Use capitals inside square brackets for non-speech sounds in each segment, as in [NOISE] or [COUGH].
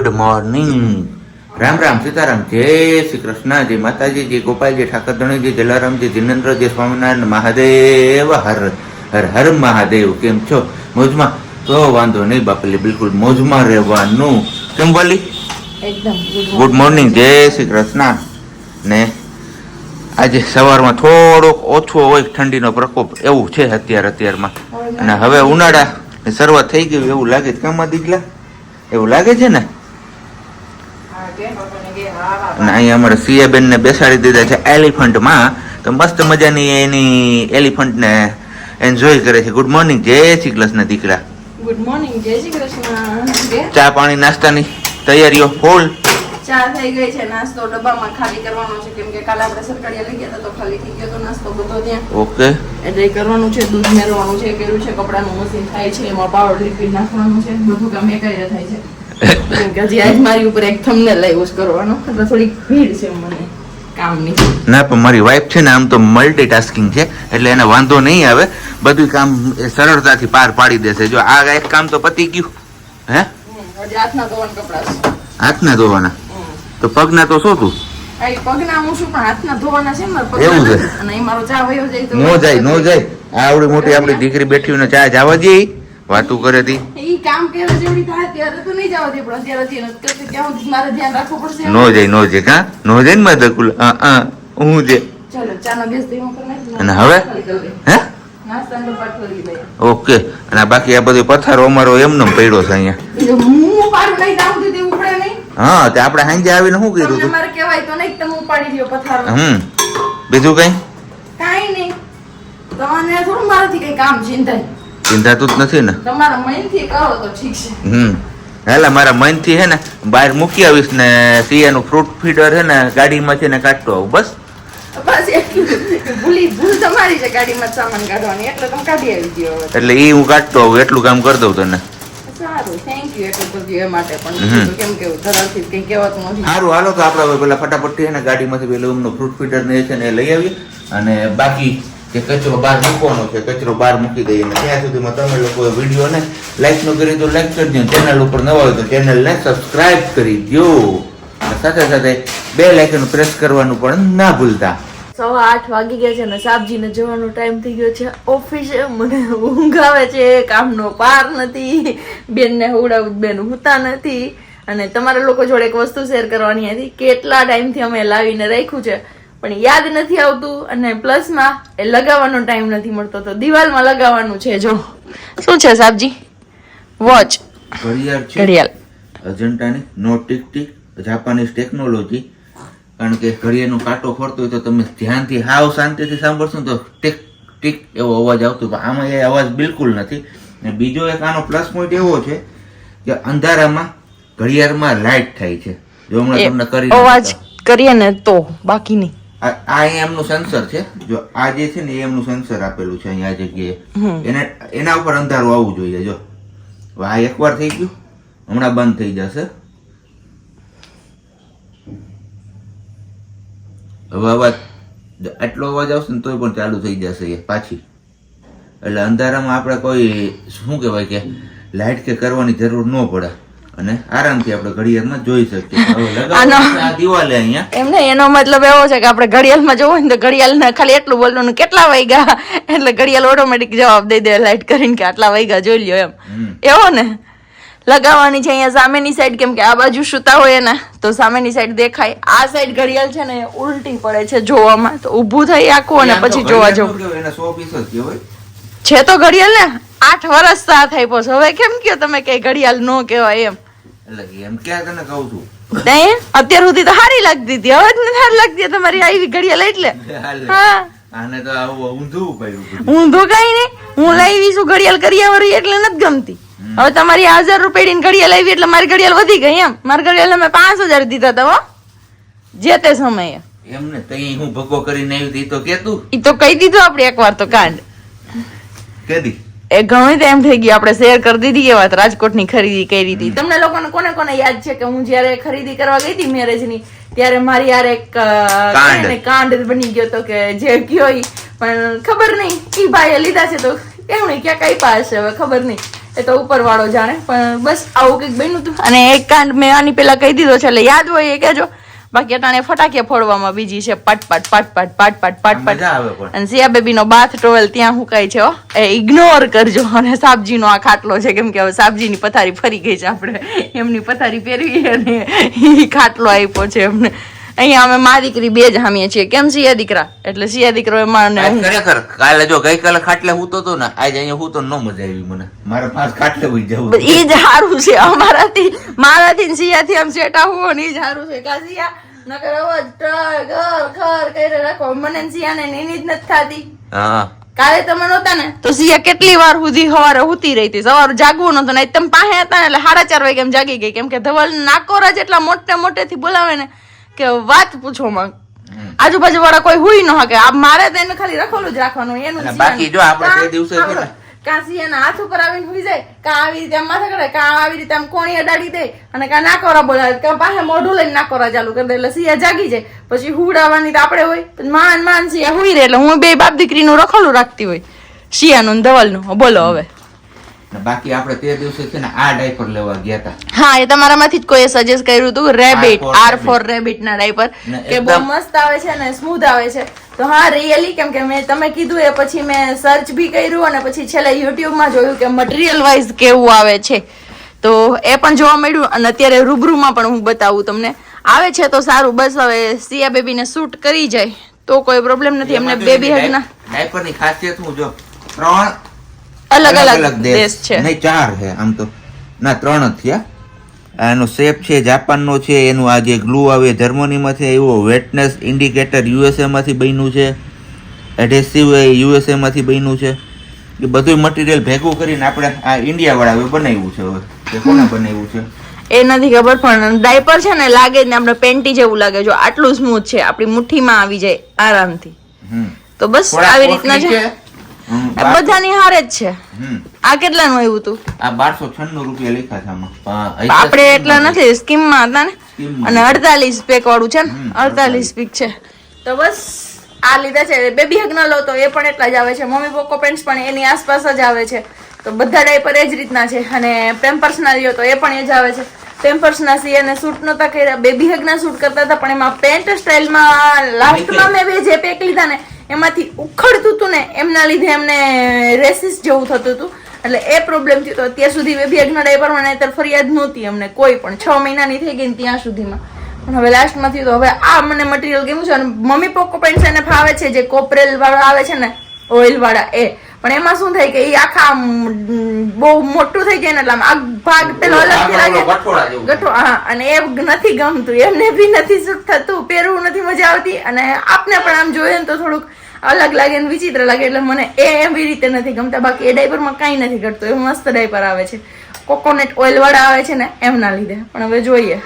Good morning Ram Ram Sitaram. જય શ્રી કૃષ્ણ. જય માતાજી જય ગોપાલજી ઠાકર ધણીજી જલારામજી જિનેન્દ્રજી સ્વામિનારાયણ મહાદેવ. હર હર હર મહાદેવ. કેમ છો? મોજમાં? તો વાંધો નહીં બાપલી બિલકુલ મોજમાં રહેવાનું. કેમ બોલી એકદમ ગુડ મોર્નિંગ જય શ્રી કૃષ્ણ. ને આજે સવારમાં થોડોક ઓછો હોય ઠંડીનો પ્રકોપ એવું છે અત્યારે અત્યારમાં. અને હવે ઉનાળા શરૂઆત થઈ ગયું એવું લાગે છે. કામ દીકલા એવું લાગે છે ને હા, કેમ આપણને કે હા, હા, અને અહીંયા અમારે સિયાબેન ને બેસાડી દીધા છે એલિફન્ટમાં. તો મસ્ત મજાની એની એલિફન્ટને એન્જોય કરે છે. ગુડ મોર્નિંગ જય શ્રી કૃષ્ણ દીકરા. ગુડ મોર્નિંગ જય શ્રી કૃષ્ણ. ચા પાણી નાસ્તાની તૈયારીઓ ફૂલ. ચા થઈ ગઈ છે. નાસ્તો ડબ્બામાં ખાલી કરવાનો છે. કેમ કે કાલે આપણે સરકારી લઈ ગયા તો ખાલી થઈ ગયો તો નાસ્તો બધો ત્યાં. ઓકે. એટલે કરવાનું છે દૂધ મેળવવાનું છે કર્યું છે કપડાનું મશીન થાય છે એમાં પાવડર લિક્વિડ નાખવાનું છે બધું કામ એકાઈ થાય છે. હજી આજ મારી ઉપર એક થંબનેલ લાવ્યો કરવાનો. એટલે થોડીક ભીડ છે મને કામની. ના પણ મારી વાઈફ છે ને આમ તો મલ્ટીટાસ્કિંગ છે એટલે એને વાંધો નહીં આવે. બધું કામ સરળતાથી પાર પાડી દેશે. જો આ એક કામ તો પતી ગયું. હે? હાથના ધોવાના કપડા હાથના ધોવાના? તો પગના તો શું તું? પગના હું શું પણ હાથના ધોવાના છે એવું છે? અને મારો ચા વયો જાય નો જાય નો જાય. આવડી મોટી આપણી દીકરી બેઠી ને ચા જવા દે. વાતું કરે હતી ઈ કામ કરે જેવડી થાય ત્યારે તો નહીં જવા દે પણ અત્યારે નથી કરતી. ત્યાં સુધી મારે ધ્યાન રાખવું પડશે. નો જાય નો જાય કા? નો જાય ને મારા કુલ હા હા હું જે ચલો ચાનો ગેસ ધીમો કરી અને હવે? દે. હે. ઓકે. અને બાકી આ બધું પથારો અમારો એમનો પડ્યો છે અહીંયા. હું તે ઉપડે નહીં. હા તે આપણે સાંજે આવીને શું કર્યું તમને તું? મારે કહેવાય તો નહીં તમે ઉપાડી લ્યો પથારો. હમ. બીજું કઈ? કાંઈ નહીં. તમને થોડું મારાથી કઈ કામ ચિંતાય. ચિંતાતું જ નથી ને? તમારા મનથી કરો તો ઠીક છે. હમ. હેલા મારા મનથી હે ને બહાર મૂકી આવીશ ને સિયાનું ફ્રૂટ ફીડર હે ને ગાડીમાં છે ને કાઢતો આવું બસ. એટલું આવી એ હું કાઢતો આવું એટલું કામ કરી દઉં તને. સારું થેન્ક યુ એટલું બધું એ માટે પણ. કેમ કેવું ધરાવથી કઈ કહેવાતું નથી. સારું હાલો તો આપણે પેલા ફટાફટ ગાડીમાંથી પેલું ફ્રૂટ ફીડર ને છે ને લઈ આવીએ અને બાકી જે કચરો બહાર મૂકવાનો છે, કચરો બહાર મૂકી દઈએ અને ત્યાં સુધીમાં તમે લોકો વિડીયોને લાઈક ન કરી તો લાઈક કરી દો ચેનલ ઉપર નવા હોય તો ચેનલને સબસ્ક્રાઇબ કરી દો સાથે સાથે બે લાઇકન પ્રેસ કરવાનું પણ ના ભૂલતા. સવા આઠ વાગી ગયા છે અને સાબજીને જવાનો ટાઈમ થઈ ગયો છે. ઓફિસે મને ઊંઘ આવે છે, કામનો પાર નથી, બેનને હવડાવું, બેન હુતા નથી. અને તમારા લોકો જોડે એક વસ્તુ શેર કરવાની હતી, કેટલા ટાઈમથી અમે લાવીને રાખ્યું છે? પણ યાદ નથી આવતું અને પ્લસમાં એ લગાવવાનો ટાઈમ નથી મળતો તો દિવાલમાં લગાવવાનું છે જો. શું છે સાહેબજી વોચ ઘડિયાળ છે. ઘડિયાળ. અજંટાની? No tick tick Japanese technology કારણ કે ઘડિયાળનો કાંટો ફરતો હોય તો તમે ધ્યાનથી હાવ શાંતિથી સાંભળશો તો ટીક ટીક એવો અવાજ આવતો. પણ આમાં એ અવાજ બિલકુલ નથી. ને બીજો એક આનો પ્લસ પોઈન્ટ એવો છે કે અંધારામાં ઘડિયાળમાં લાઇટ થાય છે. જો હમણાં તમને કરી અવાજ કરીએ ને તો બાકી નહીં. આ એમનું સેન્સર છે. જો આ જે છે ને એમનું સેન્સર આપેલું છે અહીંયા જગ્યાએ. એને એના ઉપર અંધારું આવવું જોઈએ જો. આ એકવાર થઈ ગયું. હમણાં બંધ થઈ જશે. હવે અવાજ આટલો અવાજ આવશે ને તોય પણ ચાલુ થઈ જશે એ પાછી. એટલે અંધારામાં આપણે કોઈ શું કહેવાય કે લાઇટ કે કરવાની જરૂર ન પડે. અને આરામથી આપણે ઘડિયાળમાં જોઈ શકીએ. આ દિવાલે અહીંયા. એમને એનો મતલબ એવો છે કે આપણે ઘડિયાળમાં જોવું હોય ને તો ઘડિયાળને ખાલી એટલું બોલવાનું કેટલા વાગ્યા? એટલે ઘડિયાળ ઓટોમેટિક જવાબ દઈ દે લાઈટ કરીને કે આટલા વાગ્યા જોઈ લ્યો એમ. એવો ને? લગાવવાની છે અહીંયા સામેની સાઈડ કેમ કે આ બાજુ સુતા હોય ને તો સામેની સાઈડ દેખાય. આ સાઈડ ઘડિયાળ છે ને ઉલટી પડે છે જોવામાં. તો ઊભું થઈ આખું અને પછી જોવા જવું. છે તો ઘડિયાળ ને? આઠ વર્ષ સાથ આપ્યો છે હવે કેમ કયો તમે કે ઘડિયાળ નો કહેવાય એમ? એટલે એમ ક્યાં તને કહું છું. નહીં અત્યાર સુધી તો સારી લાગતી હતી. હવે જ નથી સારી લાગતી. તમારી આવી ઘડિયાળ એટલે. હા. આને તો આવું ઊંધું કઈ નહીં. હું લાવી છું ઘડિયાળ કર્યા વળી એટલે નથી ગમતી. હવે તમારી હજાર રૂપિયાની ઘડિયાળ આવી એટલે મારી ઘડિયાળ વધી ગઈ એમ. મારી ઘડિયાળ મેં પાંચ હજાર દીધા હતા હો. જે તે સમયે. એમને તઈ હું ભગવો કરીને આવી તો કેતું. ઈ તો કહી દીધું આપણે એકવાર તો કાંડ. કેદી? એ ઘણી એમ થઈ ગયું આપણે શેર કરી દીધી એ વાત રાજકોટની ખરીદી કરી હતી. તમને લોકોને કોને કોને યાદ છે કે હું જ્યારે ખરીદી કરવા ગઈ હતી મેરેજની ત્યારે મારી યાર એક કાંડ. બની ગયો તો કે જે કયો પણ ખબર નહીં ઈ ભાઈએ લીધા છે તો કેવું નહીં ક્યાં કઈ પાસે હવે ખબર નહીં. એ તો ઉપર વાળો જાણે પણ બસ આવું કંઈક બન્યું હતું. અને એક કાંડ મેં આની પેલા કહી દીધો છે એટલે યાદ હોય એ કહેજો. બાકી અટાણે ફટાકે ફોડવામાં બીજી છે પટ પટ પટ પટ પટ પટ પટ પટ અને સિયા બેબી નો બાથ ટોવેલ ત્યાં હુકાય છે. એ ઇગ્નોર કરજો અને સાબજી નો આ ખાટલો છે કેમ કે હવે સાબજી ની પથારી ફરી ગઈ છે આપણે. એમની પથારી પહેરવી અને એ ખાટલો આપ્યો છે એમને. અહીંયા અમે મા દીકરી બે જ હામીએ છીએ. કેમ સિયા દીકરા? એટલે સિયા દીકરો એમાં ને ખરેખર કાલે જો ગઈકાલે ખાટલે હૂતો તો ને આજે અહીંયા હૂતો ન મજા આવી મને. મારે પાંચ ખાટલે હોઈ જવું ઈ જ સારું છે. અમારાથી મારાથી સિયાથી આમ સેટા હોવો ને ઈ જ સારું છે. કા સિયા? નકર અવાજ ટ્રક ઘર ઘર કરી રાખો. મને સિયાને ને એની જ નથી થાતી. હા. કાલે તમે નહોતા ને? તો સિયા કેટલી વાર સુધી સવારે ઉતી રહી હતી. સવારે જાગવું નતું ને તમે પાસે હતા ને એટલે સાડા ચાર વાગે એમ જાગી ગઈ. કેમ કે ધવલ નાકોરા જેટલા મોટે મોટેથી બોલાવે ને કે વાત પૂછો માં આજુબાજુ વાળા કોઈ હુઈ ન કે આ મારે તો એને ખાલી રખોલું જ રાખવાનું એનું બાકી જો આપણે તે દિવસે કાસી ને- સિયાના હાથ ઉપર આવીને હુઈ જાય કા આવી રીતે આમ માથે કરે કા આવી રીતે આમ કોણી અડાડી દે અને કાં નાકોરા બોલાવે કાં પાસે મોઢું લઈને નાકોરા ચાલુ કરી દે. એટલે સિંહ જાગી જાય. પછી હુડાવાની તો આપણે હોય. માન માન સિંહ હુઈ રહે એટલે હું બે બાપ દીકરીનું રખોલું રાખતી હોય. શિયાનું ને ધવલનું. બોલો હવે. ને બાકી આપણે તે દિવસે છે ને આ ડાયપર લેવા ગયા હતા હા એ તમારામાંથી જ કોઈએ સજેસ્ટ કર્યું હતું રેબિટ આર ફોર રેબિટ ના ડાયપર કે બહુ મસ્ત આવે છે ને સ્મૂથ આવે છે. તો હા રિયલી કેમ કે મેં તમે કીધું એ પછી મેં સર્ચ બી કર્યું અને પછી છેલ્લે યુટ્યુબમાં જોયું કે મટીરિયલ વાઇઝ કેવું આવે છે. તો એ પણ જોવા મળ્યું અને અત્યારે રૂબરૂમાં પણ હું બતાવું તમને. આવે છે તો સારું બસ હવે સિયા બેબીને શૂટ કરી જાય. તો કોઈ પ્રોબ્લેમ નથી એમને બેબી એની હગના ડાયપર ખાસિયત હું જો ત્રણ અલગ અલગ દેશ છે. નહીં ચાર છે આમ તો. ના ત્રણ જ થયા. આનો શેપ છે જાપાનનો છે એનું આ જે ગ્લુ આવે જર્મનીમાંથી એવો વેટનેસ ઇન્ડિકેટર યુએસએમાંથી બન્યું છે. એડહેસિવ એ યુએસએ બન્યું છે. એ બધું મટીરિયલ ભેગું કરીને આપણે આ ઇન્ડિયા વાળા બનાવ્યું છે હવે. કોને બનાવ્યું છે? એ નથી ખબર પણ ડાયપર છે ને લાગે ને આપણે પેન્ટી જેવું લાગે. જો આટલું સ્મૂથ છે આપણી મુઠ્ઠીમાં આવી જાય આરામથી. તો બસ આવી રીતના છે બધાની હારે જ છે. આ કેટલાનું આવ્યું હતું આ બારસો છન્નું રૂપિયા લખ્યા છે આમાં. આપણે એટલા નથી સ્કીમમાં હતા ને? અને અડતાલીસ પેક વાળું છે ને? અડતાલીસ પીક છે. તો બસ આ લીધા છે. બેબી હગ ન લો તો એ પણ એટલા જ આવે છે. મમ્મી પોકો પેન્ટ્સ પણ એની આસપાસ જ આવે છે. તો બધા ડાયપર એ જ રીતના છે. અને પેમ્પર્સ ના લ્યો તો એ પણ એ જ આવે છે. પેમ્પર્સ ના અને શૂટ નતા કર્યા. બેબી હગ ના શૂટ કરતા હતા પણ એમાં પેન્ટ સ્ટાઇલમાં લાસ્ટમાં મેં બે જે પેક લીધા ને એમાંથી ઉખડતું હતું ને એમના લીધે એમને રેસિસ જેવું થતું હતું એટલે એ પ્રોબ્લેમ થયો તો અત્યાર સુધી બેબી હગના ડાયપરમાં નહીતર ફરિયાદ નહોતી અમને કોઈ પણ. છ મહિનાની થઈ ગઈ ત્યાં સુધીમાં. પણ હવે લાસ્ટમાં થયું તો હવે આ મને મટીરિયલ કેવું છે? અને મમ્મી પોકો પેન્ટ એને ફાવે છે જે કોપરેલ વાળા આવે છે ને ઓઇલ વાળા એ. પણ એમાં શું થાય કે એ આખા બહુ મોટું થઈ જાય ને એટલે આ ભાગ પેલો અલગથી લાગે. ગઠો હા અને એ નથી ગમતું. એમને બી નથી સૂટ થતું. પહેરવું નથી મજા આવતી. અને આપને પણ આમ જોઈએ ને તો થોડુંક અલગ લાગે ને વિચિત્ર લાગે એટલે મને એ એવી રીતે નથી ગમતા. બાકી એ ડાયપરમાં કાંઈ નથી ઘટતું. એવું મસ્ત ડાયપર આવે છે. કોકોનટ ઓઇલવાળા આવે છે ને, એમના લીધે. પણ હવે જોઈએ.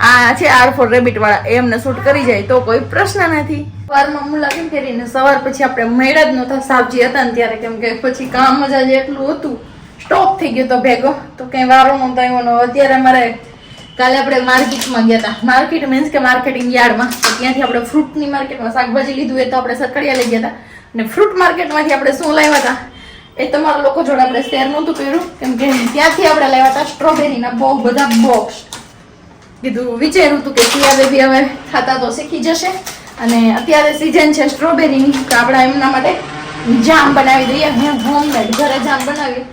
આ છે આર ફોર રેબિટ વાળા. એ એમને શૂટ કરી જાય તો કોઈ પ્રશ્ન નથી. સવારમાં મુલાકાત કરીને સવાર પછી આપણે મેળા જ નહોતા. સાબજી હતા ને ત્યારે કેમ કે પછી કામ જ આજે એટલું હતું. સ્ટોપ થઈ ગયો તો ભેગો. તો કઈ વારો નહોતો આવ્યો અત્યારે મારે કાલે આપણે માર્કેટમાં ગયા હતા માર્કેટ મીન્સ કે માર્કેટિંગ યાર્ડમાં. તો ત્યાંથી આપણે ફ્રૂટની માર્કેટમાં શાકભાજી લીધું એ તો આપણે સરકડિયા લઈ ગયા હતા અને ફ્રૂટ માર્કેટમાંથી આપણે શું લાવ્યા હતા એ તમારા લોકો જોડે આપણે શેર નહોતું કર્યું. કેમ કે ત્યાંથી આપણે લાવ્યા હતા સ્ટ્રોબેરીના બહુ બધા બોક્સ કીધું, વિચાર્યું હતું કે સિયા બેબી હવે ખાતા તો શીખી જશે. અને અત્યારે સિઝન છે સ્ટ્રોબેરીની તો આપણે એમના માટે જામ બનાવી દઈએ. હોમમેડ ઘરે જામ બનાવીએ.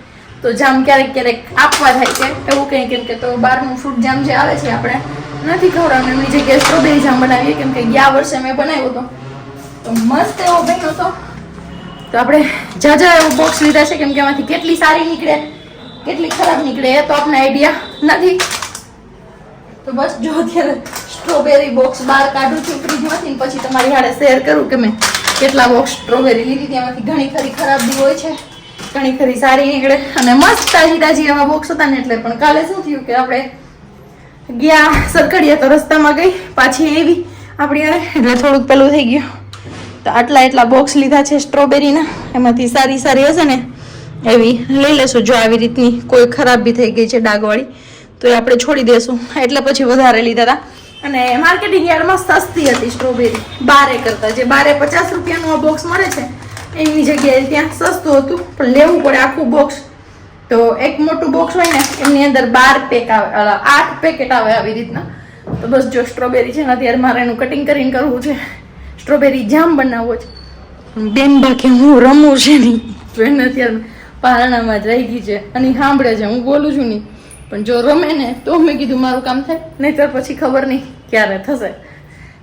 તો જામ ક્યારેક ક્યારેક આપવા થાય છે. એવું કંઈ કેમ કે તો બહારનું ફ્રૂટ જામ જે આવે છે આપણે, નથી ખવડાવવાનું એમની જગ્યાએ સ્ટ્રોબેરી જામ બનાવીએ. કેમ કે ગયા વર્ષે મેં બનાવ્યો હતો. તો મસ્ત એવો બન્યો હતો. તો આપણે જાજા એવો બોક્સ લીધા છે. કેમ કે એમાંથી કેટલી સારી નીકળે, કેટલી ખરાબ નીકળે એ તો આપણે આઈડિયા નથી. તો બસ જો અત્યારે સ્ટ્રોબેરી બોક્સ બહાર કાઢું છું ફ્રીજમાંથી પછી તમારી હારે શેર કરું કે મેં કેટલા બોક્સ સ્ટ્રોબેરી લીધી એમાંથી ઘણી ખરી ખરાબ બી હોય છે. ઘણી ખરી સારી નીકળે અને મસ્ત તાજી તાજી એવા બોક્સ હતા ને એટલે પણ કાલે શું થયું કે આપણે ગયા સરખડિયા તો રસ્તામાં ગઈ, પાછી એવી આપણી અરે એટલે થોડુંક પેલું થઈ ગયું. તો આટલા એટલા બોક્સ લીધા છે સ્ટ્રોબેરીના એમાંથી સારી સારી હશે ને, એવી લઈ લેશું જો આવી રીતની કોઈ ખરાબ બી થઈ ગઈ છે ડાઘવાળી તો એ આપણે છોડી દેશું. એટલે પછી વધારે લીધા હતા અને માર્કેટિંગ યાર્ડમાં સસ્તી હતી સ્ટ્રોબેરી બારે કરતા. જે બારે પચાસ રૂપિયાનું આ બોક્સ મળે છે એની જગ્યાએ ત્યાં સસ્તું હતું, પણ લેવું પડે આખું બોક્સ તો એક મોટું બોક્સ હોય ને, એમની અંદર બાર પેક આવે આઠ પેકેટ આવે આવી રીતના. તો બસ જો સ્ટ્રોબેરી છે ને, અત્યારે મારે એનું કટિંગ કરીને કરવું છે. સ્ટ્રોબેરી જામ બનાવવો છે. બેન બાકી હું રમું છે નહીં. તો એને અત્યારે પારણામાં જ રહી ગઈ છે. અને સાંભળે છે, હું બોલું છું નહીં. પણ જો રમે ને, તો મેં કીધું મારું કામ થાય. નહીતર પછી ખબર નહીં ક્યારે થશે.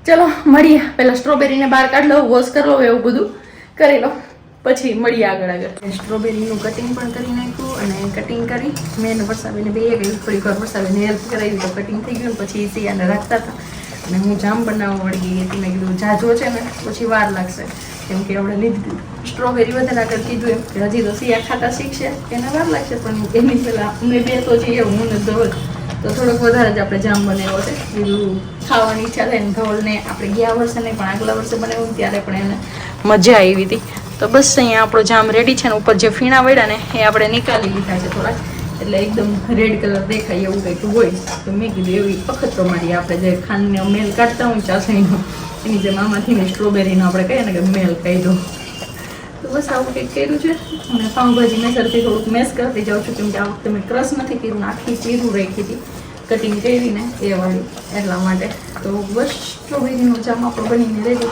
ચલો, મળીએ. પહેલાં સ્ટ્રોબેરીને બહાર કાઢ લો વોશ કરી એવું બધું. કરી લો. પછી મળીએ આગળ આગળ. સ્ટ્રોબેરીનું કટિંગ પણ કરી નાખ્યું અને કટિંગ કરી. મેં વરસાવીને બે ગઈ થોડીક વાર વરસાવીને હેલ્પ કરાવી તો કટિંગ થઈ ગયું પછી સિયાને રાખતા હતા. અને હું જામ બનાવવા વળી ગઈ હતી મેં કીધું, જાજો છે ને, પછી વાર લાગશે. કેમ કે આપણે લીધું, સ્ટ્રોબેરી વધારે આગળ કીધું એમ કે હજી તો સિયા ખાતા શીખશે, એને વાર લાગશે, પણ એની પહેલા અમે બે તો છીએ હું ને ધવલ તો થોડોક વધારે જ આપણે જામ બનાવ્યો છે. બીજું ખાવાની ઈચ્છા થાય ને ધવલને આપણે ગયા વર્ષે નહીં પણ આગલા વર્ષે બનાવ્યું ત્યારે પણ એને મજા આવી હતી. તો બસ અહીંયા આપણો જામ રેડી છે ને ઉપર જે ફીણા વળ્યા ને એ આપણે નીકાળી લીધા છે થોડાક. એટલે એકદમ રેડ કલર દેખાય એવું કંઈક હોય. તો મેં કીધું એવી વખત પ્રમાણે આપણે જે ખાંડને મેલ કાઢતા હોય ચાસણીનો, એની જેમ આમાંથી ને સ્ટ્રોબેરીનો આપણે કહીએ ને કે મેલ કહી દો તો બસ આવું કંઈક કર્યું છે. અને પાઉંભાજી મેસરથી થોડુંક મેસ કરતી જાઉં છું કેમકે આ વખતે મેં ક્રશ નથી કર્યું આખી ચીરું રાખી હતી. કટિંગ કરીને એ વાળી એટલા માટે. તો બસ સ્ટ્રોબેરીનો જામ આપણો બનીને રેડી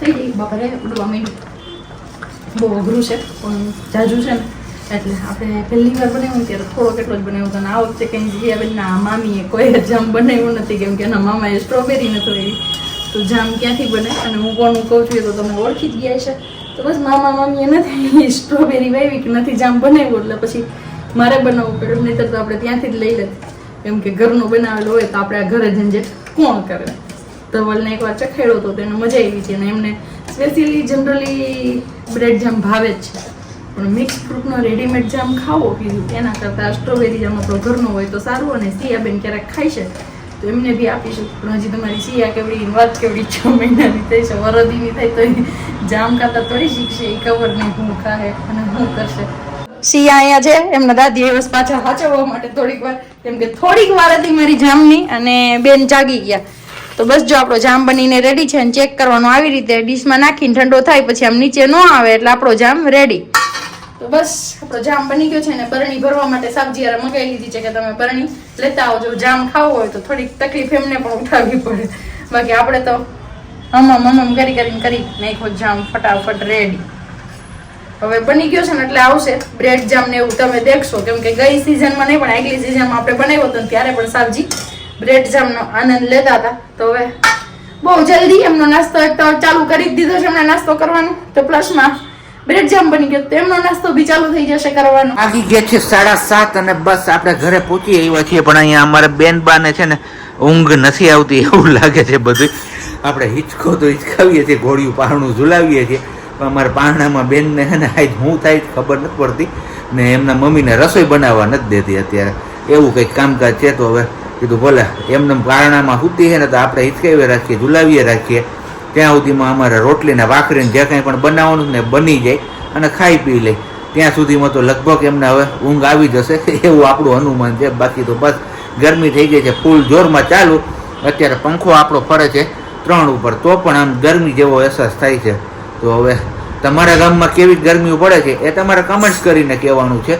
થઈ ગઈ. બપોરે ઉડવા માંડ્યું. બહુ અઘરું છે, પણ જાજુ છે ને. એટલે આપણે પહેલી વાર બનાવ્યું ત્યારે થોડો કેટલો જ બનાવ્યો હતો. આ વખતે કંઈ જીયાબેનના મામીએ કોઈ જામ બનાવ્યું નથી. કેમ કે એના મામાએ સ્ટ્રોબેરી નથી એવી તો જામ ક્યાંથી બને? અને હું કોનું કહું છું એ તો તમે ઓળખી જ ગયા છે તો બસ મામા મામીએ નથી [LAUGHS] સ્ટ્રોબેરી વાવી કે નથી જામ બનાવ્યું. એટલે પછી મારે બનાવવું પડ્યું. નહીંતર તો આપણે ત્યાંથી જ લઈ લેત. કેમ કે ઘરનું બનાવેલું હોય તો આપણે આ ઘરે જઈને કોણ કરે? ધવલને એકવાર ચખાડ્યો હતો, તો એને મજા આવી છે અને એમને સ્પેશિયલી જનરલી બ્રેડ જામ ભાવે જ છે. પણ મિક્સ ફ્રૂટનો રેડીમેડ જામ ખાવો કીધું એના કરતાં સ્ટ્રોબેરી જામ આપણો ઘરનો હોય તો સારું અને સિયાબેન ક્યારેક ખાઈ છે તો એમને બી આપીશું પણ હજી તમારી સિયા કેવડી વાત કેવડી છ મહિનાની થઈ છે, વરદીની થઈ તો જામ ખાતા તોડી શીખશે, એ ખબર નહીં હું ખાહે અને હું કરશે. સિયા અહીંયા છે, એમના દાદી દિવસ પાછા હાચવવા માટે થોડીક વાર, કેમ કે થોડીક વાર હતી મારી જામની અને બેન જાગી ગયા. તો બસ જો આપણો જામ બનીને રેડી છે અને ચેક કરવાનો આવી રીતે ડીશમાં નાખીને ઠંડો થાય પછી આમ નીચે ન આવે એટલે આપણો જામ રેડી તો બસ આપણો જામ બની ગયો છે અને બરણી ભરવા માટે સબ્જી યાર મગાવી લીધી છે કે તમે બરણી લેતા આવજો. જામ ખાવો હોય તો થોડીક તકલીફ એમને પણ ઉઠાવવી પડે. બાકી આપણે તો હમમ હમમ કરી કરીને કરી નાખો જામ ફટાફટ રેડી હવે બની ગયો છે ને એટલે આવશે બ્રેડ જામ ને એવું તમે દેખશો. કેમ કે ગઈ સિઝનમાં નહીં પણ આગલી સિઝનમાં આપણે બનાવ્યો હતો ત્યારે પણ સાબજી બ્રેડ જામનો આનંદ લેતા હતા. તો હવે બહુ જલ્દી એમનો નાસ્તો ચાલુ કરી દીધો છે એમને નાસ્તો કરવાનો. તો પ્લસમાં બ્રેડ જામ બની ગયો. તેમનો નાસ્તો બી ચાલુ થઈ જશે કરવાનો. આવી ગયા છે સાડા સાત અને બસ આપણે ઘરે પહોંચી આવ્યા છીએ, પણ અહીંયા અમારે બેન બાને છે ને ઊંઘ નથી આવતી એવું લાગે છે બધું. આપણે હિંચકો તો હિંચકાવીએ છીએ, ઘોડિયું પારણું ઝુલાવીએ છીએ. પણ અમારા પારણામાં બેનને છે ને આજ હું થાય ખબર નથી પડતી. ને એમના મમ્મીને રસોઈ બનાવવા નથી દેતી અત્યારે. એવું કંઈક કામકાજ છે તો હવે કીધું, ભલે એમને પારણામાં સૂતી છે ને તો આપણે હિંચકાવી રાખીએ ઝુલાવીએ રાખીએ. ત્યાં સુધીમાં અમારે રોટલીને વાખરીને જે કાંઈ પણ બનાવવાનું ને બની જાય અને ખાઈ પી લે. ત્યાં સુધીમાં તો લગભગ એમને હવે ઊંઘ આવી જશે. [LAUGHS] એવું આપણું અનુમાન છે. બાકી તો બસ ગરમી થઈ ગઈ છે. ફૂલ જોરમાં ચાલુ. અત્યારે પંખો આપણો ફરે છે ત્રણ ઉપર. તો પણ આમ ગરમી જેવો અહેસાસ થાય છે. તો હવે તમારા ગામમાં કેવી ગરમી પડે છે એ તમારે કમેન્ટ્સ કરીને કહેવાનું છે.